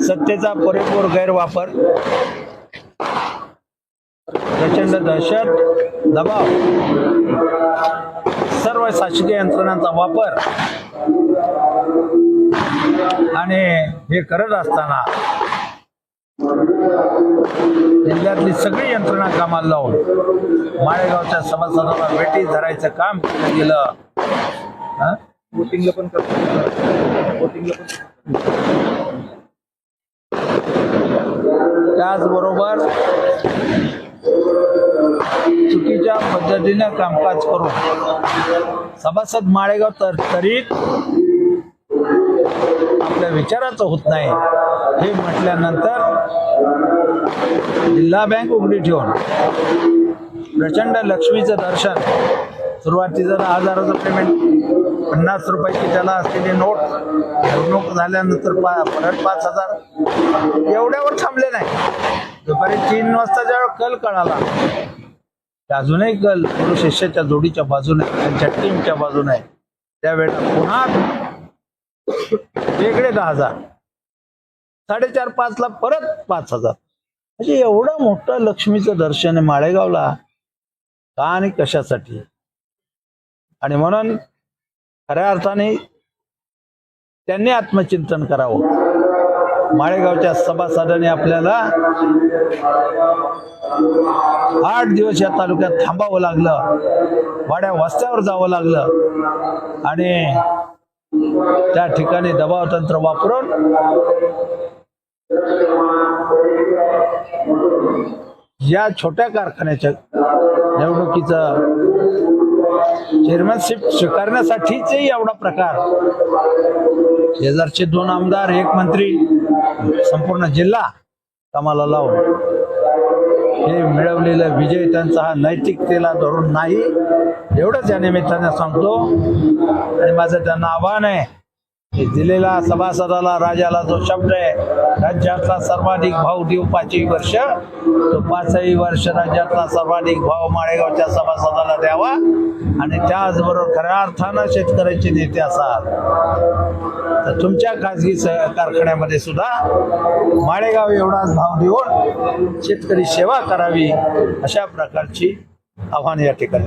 सत्तेचा पुरेपूर गैरवापर. प्रचंड दहशत दबाव. सर्व शासकीय यंत्रणांचा वापर. आणि हे करत असताना जिल्ह्यातली सगळी यंत्रणा कामाला लावून माळेगावच्या सभासदांना भेटी धरायचं काम केलं. गेलं वोटिंगला पण करतो. वोटिंगला पण त्याचबरोबर चुकीच्या पद्धतीने कामकाज करून सभासद माळेगाव तर तरी आपल्या विचाराचं होत नाही हे म्हटल्यानंतर जिल्हा बँक उघडी ठेवून प्रचंड लक्ष्मीचं दर्शन सुरुवाती जर हजाराचं पेमेंट पन्नास रुपयाची त्याला असलेली नोट निवडणूक झाल्यानंतर पा परत पाच हजार. एवढ्यावर थांबले नाही. दुपारी तीन वाजता जेव्हा कल कळाला अजूनही कल गुरु शिष्याच्या जोडीच्या बाजूने त्यांच्या टीमच्या बाजूने आहे. त्यावेळेला पुन्हा वेगळे दहा हजार. साडेचार पाचला परत पाच हजार. म्हणजे एवढं मोठं लक्ष्मीचं दर्शन आहे माळेगावला. का आणि कशासाठी? आणि म्हणून खऱ्या अर्थाने त्यांनी आत्मचिंतन करावं. माळेगावच्या सभासदांनी आपल्याला आठ दिवस या तालुक्यात थांबावं लागलं. वाड्या वस्त्यावर जावं लागलं. आणि त्या ठिकाणी दबाव तंत्र वापरून या छोट्या कारखान्याच्या निवडणुकीचं चेअरमॅनशिप स्वीकारण्यासाठीच एवढा प्रकार. शेजारचे दोन आमदार एक मंत्री संपूर्ण जिल्हा कामाला लावून हे मिळवलेला विजय त्यांचा हा नैतिकतेला धरून नाही. एवढंच या निमित्ताने सांगतो. आणि माझं त्यांना आव्हान आहे दिलेला सभासदाला राजाला जो शब्द आहे राज्यातला सर्वाधिक भाव देऊ पाचही वर्ष तो पाचही वर्ष राज्यातला सर्वाधिक भाव माळेगावच्या सभासदाला द्यावा आणि त्याचबरोबर खऱ्या अर्थानं शेतकऱ्याचे नेते असाल. तर तुमच्या खाजगी कारखान्यामध्ये सुद्धा माळेगाव एवढाच भाव देऊन शेतकरी सेवा करावी अशा प्रकारची आव्हान या ठिकाणी.